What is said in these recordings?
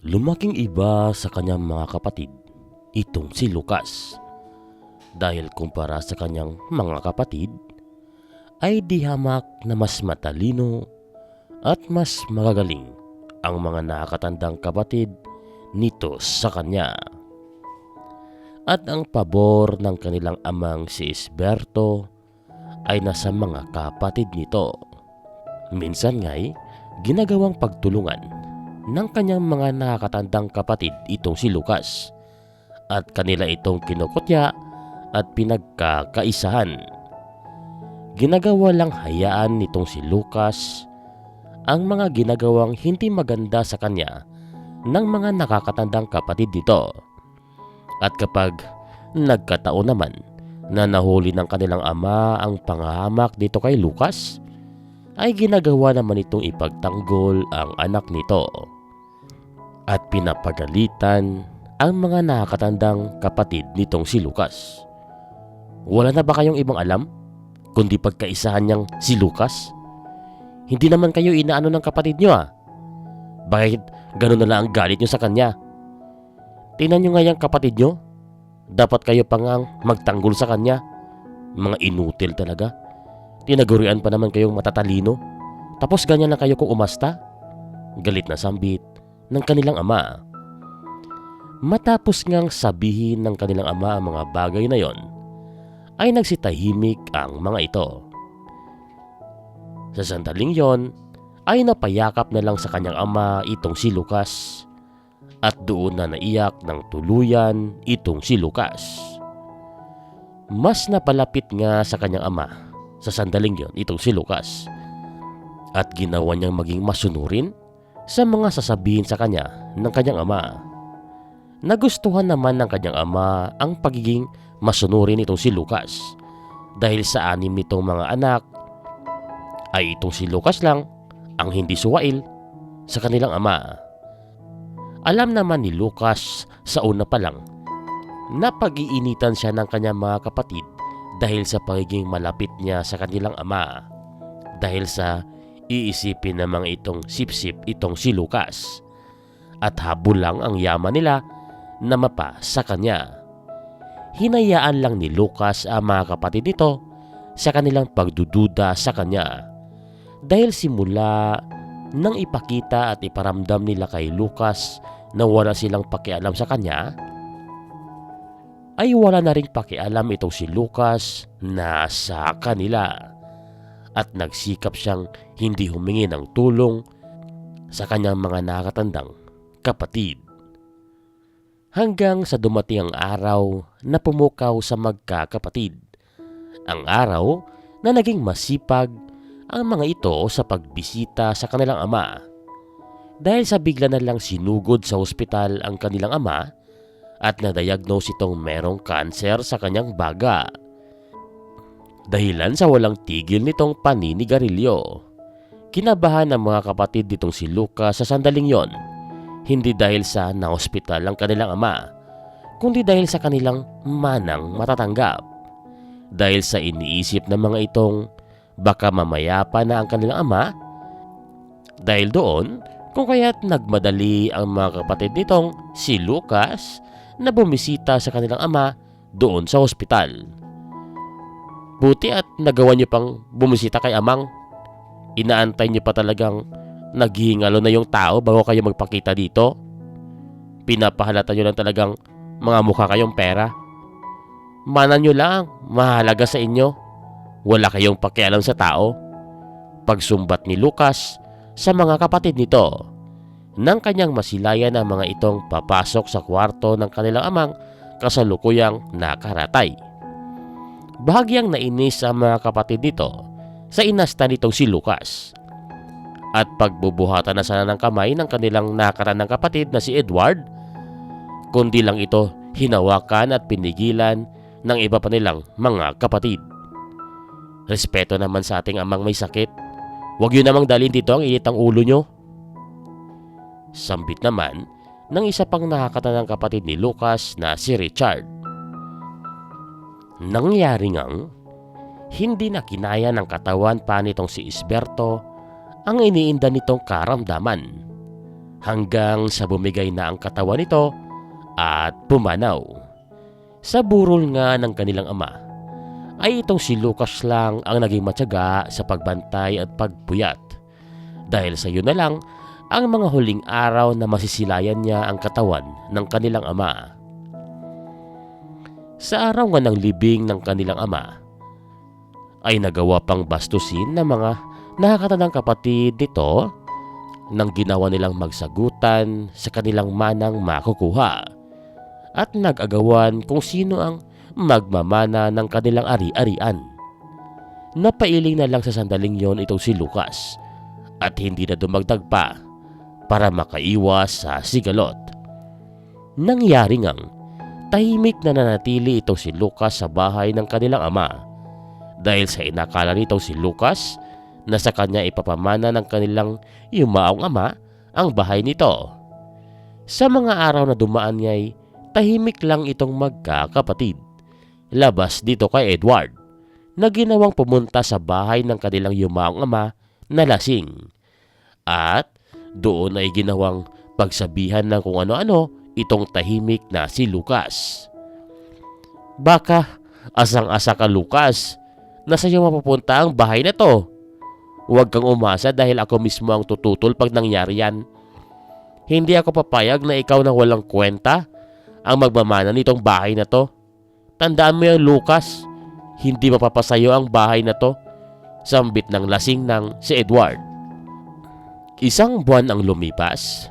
Lumaking iba sa kanyang mga kapatid itong si Lucas. Dahil kumpara sa kanyang mga kapatid, ay di hamak na mas matalino at mas magagaling ang mga nakakatandang kapatid nito sa kanya. At ang pabor ng kanilang amang si Isberto ay nasa mga kapatid nito. Minsan nga'y ginagawang pagtulungan ng kanyang mga nakakatandang kapatid itong si Lucas at kanila itong kinukutya at pinagkakaisahan. Ginagawa lang hayaan nitong si Lucas ang mga ginagawang hindi maganda sa kanya ng mga nakakatandang kapatid nito. At kapag nagkataon naman na nahuli ng kanilang ama ang pangahamak dito kay Lucas, ay ginagawa naman itong ipagtanggol ang anak nito. At pinapagalitan ang mga nakakatandang kapatid nitong si Lucas. Wala na ba kayong ibang alam? Kundi pagkaisahan niyang si Lucas? Hindi naman kayo inaano ng kapatid niyo ah. Bakit ganun na lang ang galit niyo sa kanya? Tingnan niyo nga yung kapatid niyo. Dapat kayo pangang magtanggol sa kanya. Mga inutil talaga. Tinagurian pa naman kayong matatalino. Tapos ganyan na kayo kung umasta. Galit na sambit ng kanilang ama. Matapos ngang sabihin ng kanilang ama ang mga bagay na yon, ay nagsitahimik ang mga ito. Sa sandaling yon, ay napayakap na lang sa kanyang ama itong si Lucas at doon na naiyak ng tuluyan itong si Lucas. Mas napalapit nga sa kanyang ama sa sandaling yon itong si Lucas at ginawa niyang maging masunurin sa mga sasabihin sa kanya ng kanyang ama. Nagustuhan naman ng kanyang ama ang pagiging masunurin itong si Lucas dahil sa anim nitong mga anak ay itong si Lucas lang ang hindi suwail sa kanilang ama. Alam naman ni Lucas sa una pa lang na pag-iinitan siya ng kanyang mga kapatid dahil sa pagiging malapit niya sa kanilang ama. Dahil sa iisipin namang itong sipsip itong si Lucas. At habol lang ang yaman nila na mapa sa kanya. Hinayaan lang ni Lucas ang mga kapatid nito sa kanilang pagdududa sa kanya. Dahil simula nang ipakita at iparamdam nila kay Lucas na wala silang pakialam sa kanya, ay wala na rin pakialam itong si Lucas na sa kanila at nagsikap siyang hindi humingi ng tulong sa kanyang mga nakatandang kapatid. Hanggang sa dumating ang araw na pumukaw sa magkakapatid. Ang araw na naging masipag ang mga ito sa pagbisita sa kanilang ama. Dahil sa bigla na lang sinugod sa ospital ang kanilang ama at na-diagnose itong merong kanser sa kanyang baga. Dahilan sa walang tigil nitong paninigarilyo. Kinabahan ng mga kapatid nitong si Luca sa sandaling yon. Hindi dahil sa na-hospital ang kanilang ama, kundi dahil sa kanilang manang matatanggap. Dahil sa iniisip ng mga itong baka mamaya pa na ang kanilang ama. Dahil doon, kung kaya't nagmadali ang mga kapatid nitong si Lucas na bumisita sa kanilang ama doon sa ospital. Buti at nagawa niyo pang bumisita kay amang. Inaantay niyo pa talagang naghihingalo na yung tao bago kayo magpakita dito. Pinapahalata niyo lang talagang mga mukha kayong pera. Manan niyo lang, mahalaga sa inyo. Wala kayong pakialam sa tao. Pagsumbat ni Lucas sa mga kapatid nito. Nang kanyang masilayan ang mga itong papasok sa kwarto ng kanilang amang kasalukuyang nakaratay. Bahagyang nainis ang mga kapatid nito sa inasta nitong si Lucas. At pagbubuhatan na sana ng kamay ng kanilang nakaranang kapatid na si Edward, kundi lang ito hinawakan at pinigilan ng iba pa nilang mga kapatid. Respeto naman sa ating amang may sakit. Huwag yun namang dalhin dito ang init ulo nyo. Sambit naman ng isa pang nakakatanang kapatid ni Lucas na si Richard. Nangyari ngang hindi na kinaya ng katawan pa nitong si Isberto ang iniinda nitong karamdaman. hanggang sa bumigay na ang katawan nito at pumanaw. Sa burol nga ng kanilang ama ay itong si Lucas lang ang naging matyaga sa pagbantay at pagpuyat. Dahil sa iyo na lang ang mga huling araw na masisilayan niya ang katawan ng kanilang ama. Sa araw nga ng libing ng kanilang ama, ay nagawa pang bastusin ng mga nakakatandang kapatid nito nang ginawa nilang magsagutan sa kanilang manang makukuha at nag-agawan kung sino ang magmamana ng kanilang ari-arian. Napailing na lang sa sandaling yon itong si Lucas at hindi na dumagdag pa para makaiwas sa sigalot. Nangyari ngang tahimik na nanatili itong si Lucas sa bahay ng kanilang ama dahil sa inakala nitong si Lucas na sa kanya ipapamana ng kanilang yumaong ama ang bahay nito. Sa mga araw na dumaan niya'y tahimik lang itong magkakapatid. Labas dito kay Edward na ginawang pumunta sa bahay ng kanilang yumaong ama na lasing. At doon ay ginawang pagsabihan ng kung ano-ano itong tahimik na si Lucas. Baka asang-asa ka Lucas na sa iyo mapupunta ang bahay na to. Huwag kang umasa dahil ako mismo ang tututol pag nangyari yan. Hindi ako papayag na ikaw na walang kwenta ang magmamana nitong bahay na to. Tandaan mo yan Lucas, hindi mapapasayo ang bahay na to. Sambit ng lasing ng si Edward. Isang buwan ang lumipas.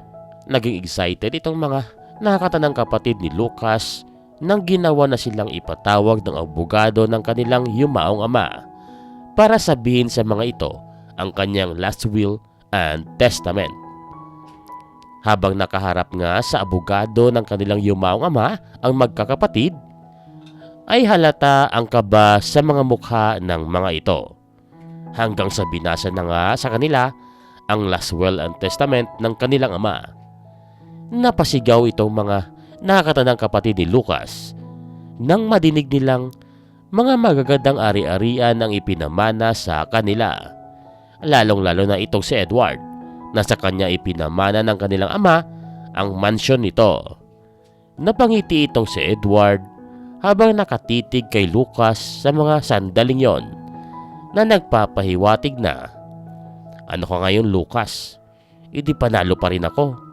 Naging excited itong mga nakakatanang kapatid ni Lucas nang ginawa na silang ipatawag ng abogado ng kanilang yumaong ama para sabihin sa mga ito ang kanyang last will and testament. Habang nakaharap nga sa abogado ng kanilang yumaong ama ang magkakapatid, ay halata ang kaba sa mga mukha ng mga ito. Hanggang sa binasa na nga sa kanila ang last will and testament ng kanilang ama. Napasigaw itong mga nakakatandang kapatid ni Lucas nang madinig nilang mga magagandang ari-arian ang ipinamana sa kanila. Lalong-lalo na itong si Edward na sa kanya ipinamana ng kanilang ama ang mansyon nito. Napangiti itong si Edward habang nakatitig kay Lucas sa mga sandaling yon na nagpapahiwatig na Ano ka ngayon Lucas? Hindi panalo pa rin ako.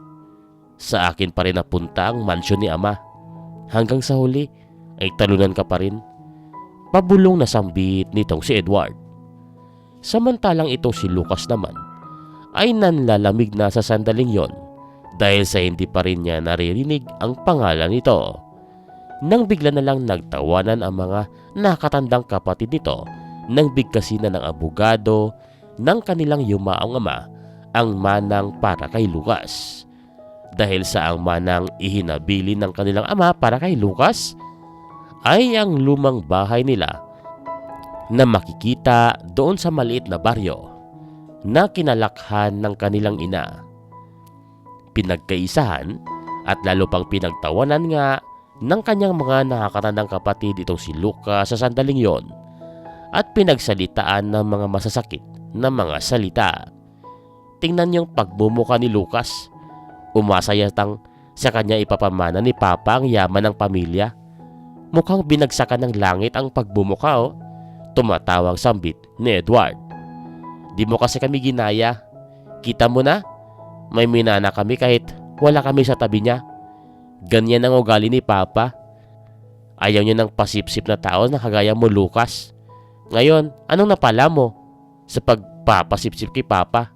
Sa akin pa rin napunta ang mansyon ni ama. Hanggang sa huli ay talunan ka pa rin. Pabulong na sambit nitong si Edward. Samantalang itong si Lucas naman ay nanlalamig na sa sandaling yon dahil sa hindi pa rin niya naririnig ang pangalan nito. Nang bigla na lang nagtawanan ang mga nakatandang kapatid nito nang bigkasin na ng abogado ng kanilang yumaong ama ang manang para kay Lucas. Dahil sa ang manang ihinabili ng kanilang ama para kay Lucas ay ang lumang bahay nila na makikita doon sa maliit na baryo na kinalakhan ng kanilang ina. Pinagkaisahan at lalo pang pinagtawanan nga ng kanyang mga nakakatandang kapatid itong si Luca sa sandaling yon at pinagsalitaan ng mga masasakit na mga salita. Tingnan yung pagbumuka ni Lucas. Umasaya tang sa kanya ipapamana ni Papa ang yaman ng pamilya. Mukhang binagsakan ng langit ang pagbumuka oh. Tumatawang sambit ni Edward. Di mo kasi kami ginaya. Kita mo na, may minana kami kahit wala kami sa tabi niya. Ganyan ang ugali ni Papa. Ayaw niya ng pasipsip na tao na kagaya mo, Lucas. Ngayon, anong napala mo sa pagpapasipsip kay Papa?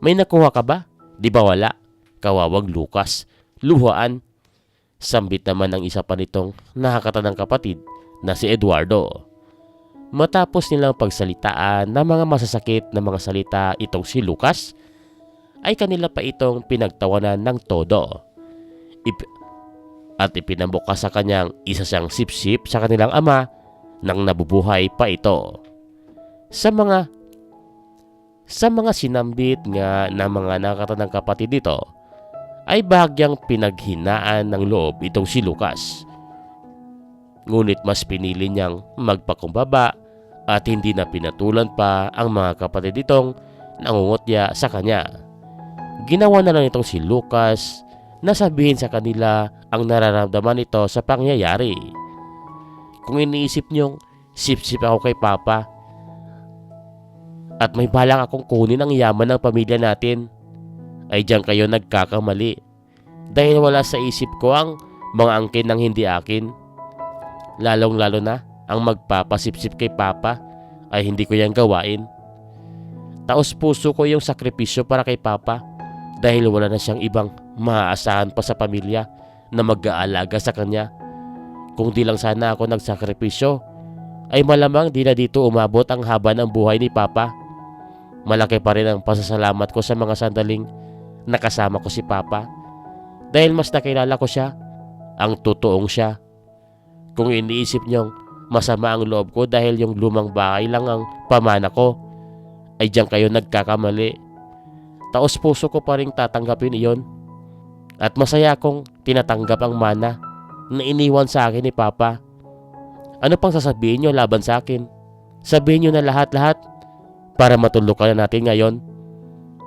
May nakuha ka ba? Di ba wala? Kawawag Lucas. Luhaan. Sambit naman ang isa pa nitong nakakatanang kapatid na si Eduardo. Matapos nilang pagsalitaan ng mga masasakit na mga salita itong si Lucas, ay kanila pa itong pinagtawanan ng todo. Ip- at ipinambuka sa kanyang isa siyang sip-sip sa kanilang ama nang nabubuhay pa ito. Sa mga sa mga sinambit nga ng mga nakatanang kapatid nito ay bahagyang pinaghinaan ng loob itong si Lucas. Ngunit mas pinili niyang magpakumbaba at hindi na pinatulan pa ang mga kapatid nitong nangungutya sa kanya. ginawa na lang itong si Lucas na sabihin sa kanila ang nararamdaman nito sa pangyayari. Kung iniisip niyong sip-sip ako kay Papa at may balak akong kunin ang yaman ng pamilya natin, ay diyan kayo nagkakamali. Dahil wala sa isip ko ang mga angkin ng hindi akin. Lalong lalo na ang magpapasipsip kay Papa ay hindi ko yan gawain. Taos puso ko yung sakripisyo para kay Papa dahil wala na siyang ibang maaasahan pa sa pamilya na mag-aalaga sa kanya. Kung di lang sana ako nagsakripisyo, ay malamang di na dito umabot ang haba ng buhay ni Papa. Malaki pa rin ang pasasalamat ko sa mga sandaling nakasama ko si Papa dahil mas nakilala ko siya, ang totoong siya. Kung iniisip niyong masama ang loob ko dahil yung lumang bahay lang ang pamana ko, ay diyan kayo nagkakamali. Taos puso ko pa rin tatanggapin iyon. At masaya akong tinatanggap ang mana na iniwan sa akin ni Papa. Ano pang sasabihin niyo laban sa akin? Sabihin niyo na lahat-lahat para matulukan na natin ngayon.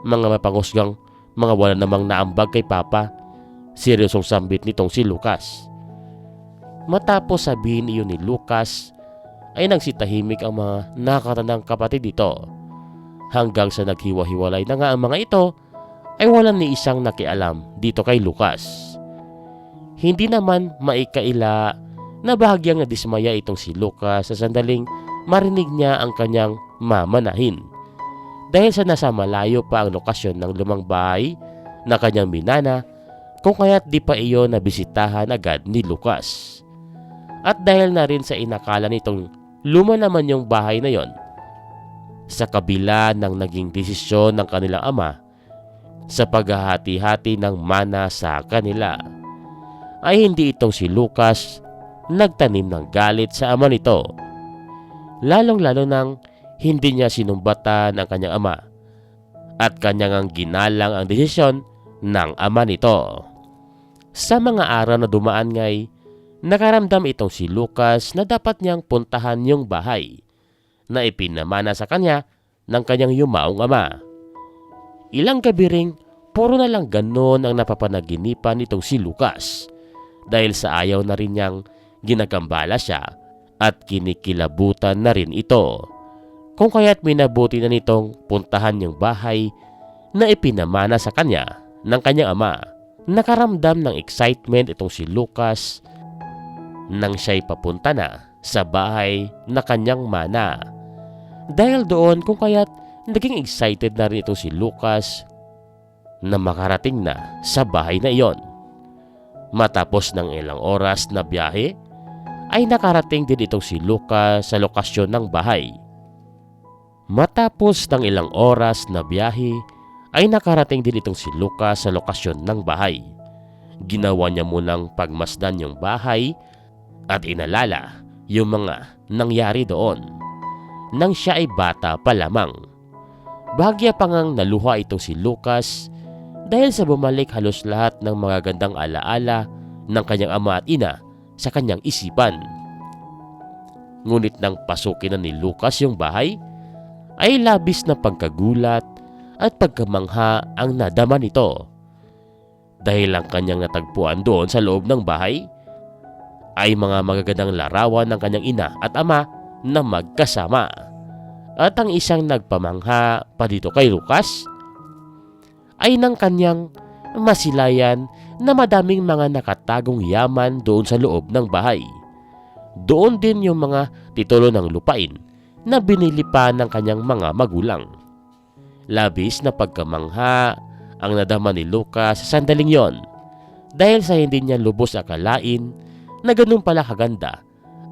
Mga mapangusgang mga wala namang naambag kay Papa. Seryosong sambit nitong si Lucas. Matapos sabihin iyon ni Lucas, ay nagsitahimik ang mga nakatandang kapatid dito. Hanggang sa naghiwa-hiwalay na nga ang mga ito, ay walang ni isang nakialam dito kay Lucas. Hindi naman maikaila na bahagyang nadismaya itong si Lucas sa sandaling marinig niya ang kanyang mamanahin. Dahil sa nasa malayo pa ang lokasyon ng lumang bahay na kanyang minana kung kaya't di pa iyon nabisitahan agad ni Lucas. At dahil na rin sa inakala nitong luma naman yung bahay na yon, sa kabila ng naging desisyon ng kanilang ama sa paghahati-hati ng mana sa kanila, ay hindi itong si Lucas nagtanim ng galit sa ama nito. Lalong-lalo nang hindi niya sinumbatan ang kanyang ama at kanyang ang ginalang ang desisyon ng ama nito. Sa mga araw na dumaan ngay, nakaramdam itong si Lucas na dapat niyang puntahan yung bahay na ipinamana sa kanya ng kanyang yumaong ama. Ilang gabi ring puro na lang ganon ang napapanaginipan nitong si Lucas dahil sa ayaw na rin niyang ginagambala siya at kinikilabutan na rin ito. Kung kaya't minabuti na nitong puntahan yung bahay na ipinamana sa kanya ng kanyang ama. Nakaramdam ng excitement itong si Lucas nang siya'y papunta na sa bahay na kanyang mana. Dahil doon kung kaya't naging excited na rin itong si Lucas na makarating na sa bahay na iyon. Matapos ng ilang oras na biyahe, ay nakarating din itong si Lucas sa lokasyon ng bahay. Matapos ng ilang oras na biyahe, ay nakarating din itong si Lucas sa lokasyon ng bahay. Ginawa niya munang pagmasdan yung bahay at inalala yung mga nangyari doon nang siya ay bata pa lamang. Bahagya pa ngang naluha itong si Lucas dahil sa bumalik halos lahat ng mga gandang alaala ng kanyang ama at ina sa kanyang isipan. Ngunit nang pasukin na ni Lucas yung bahay, ay labis na pagkagulat at pagkamangha ang nadama nito. Dahil ang kanyang natagpuan doon sa loob ng bahay ay mga magagandang larawan ng kanyang ina at ama na magkasama. At ang isang nagpamangha pa dito kay Lucas ay ng kanyang masilayan na madaming mga nakatagong yaman doon sa loob ng bahay. Doon din yung mga titulo ng lupain na binili pa ng kanyang mga magulang. Labis na pagkamangha ang nadama ni Lucas sa sandaling yon dahil sa hindi niya lubos akalain na ganun pala kaganda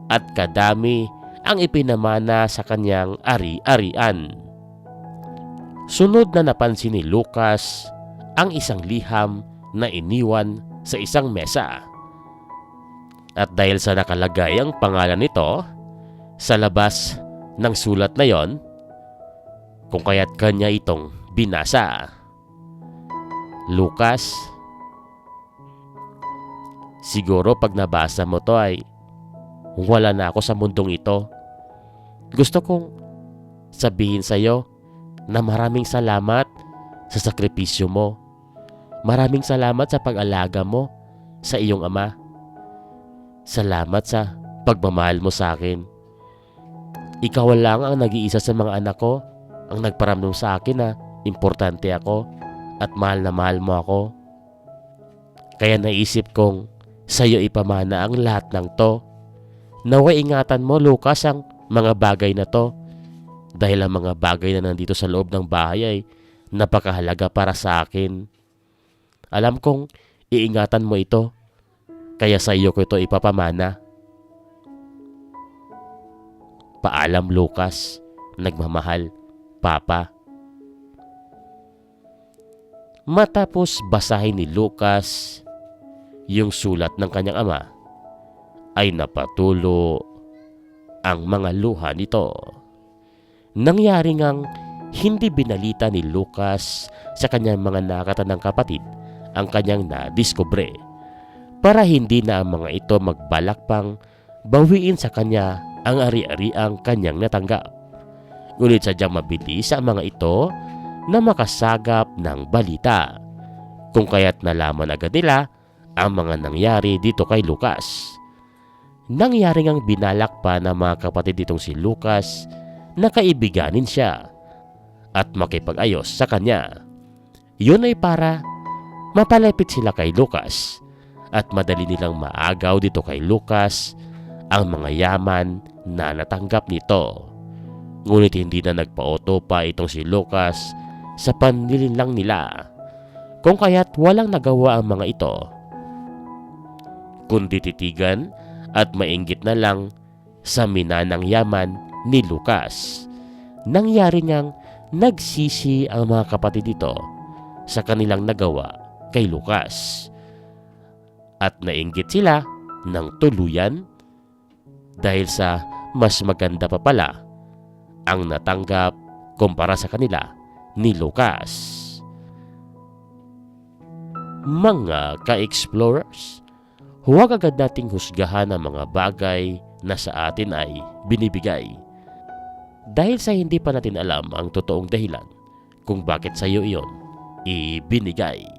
at kadami ang ipinamana sa kanyang ari-arian. Sunod na napansin ni Lucas ang isang liham na iniwan sa isang mesa. At dahil sa nakalagay ang pangalan nito sa labas ng sulat na yon, kung kaya't kanya itong binasa. Lucas, siguro pag nabasa mo to ay wala na ako sa mundong ito. Gusto kong sabihin sa iyo na maraming salamat sa sakripisyo mo Maraming salamat sa pag-alaga mo sa iyong ama. Salamat sa pagmamahal mo sa akin. Ikaw lang ang nag-iisa sa mga anak ko ang nagparamdam sa akin na importante ako at mahal na mahal mo ako. Kaya naisip kong sa'yo ipamana ang lahat ng to. Naway ingatan mo, Lucas, ang mga bagay na to. Dahil ang mga bagay na nandito sa loob ng bahay ay napakahalaga para sa akin. Alam kong iingatan mo ito. Kaya sa iyo ko ito ipapamana. Paalam Lucas, nagmamahal, Papa. Matapos basahin ni Lucas yung sulat ng kanyang ama, ay napatulo ang mga luha nito. Nangyari ngang hindi binalita ni Lucas sa kanyang mga nakatanang kapatid ang kanyang nadiskubre para hindi na ang mga ito magbalak pang bawiin sa kanya ang ari-ari ang kanyang natanggap. Ngunit sadyang mabilis ang mga ito na makasagap ng balita. Kung kaya't nalaman agad nila ang mga nangyari dito kay Lucas. Nangyari ngang binalak pa ng mga kapatid nitong si Lucas na kaibiganin siya at makipag-ayos sa kanya. Yun ay para mapalapit sila kay Lucas at madali nilang maagaw dito kay Lucas ang mga yaman na natanggap nito. Ngunit hindi na nagpaoto pa itong si Lucas sa panlilinlang nila. Kung kaya't walang nagawa ang mga ito. Kundi titigan at mainggit na lang sa minanang yaman ni Lucas. Nangyari ngang nagsisi ang mga kapatid nito sa kanilang nagawa kay Lucas. At nainggit sila ng tuluyan dahil sa mas maganda pa pala ang natanggap kumpara sa kanila ni Lucas. Mga ka-explorers, huwag agad nating husgahan ang mga bagay na sa atin ay binibigay. Dahil sa hindi pa natin alam ang totoong dahilan kung bakit sa iyo iyon ibinigay.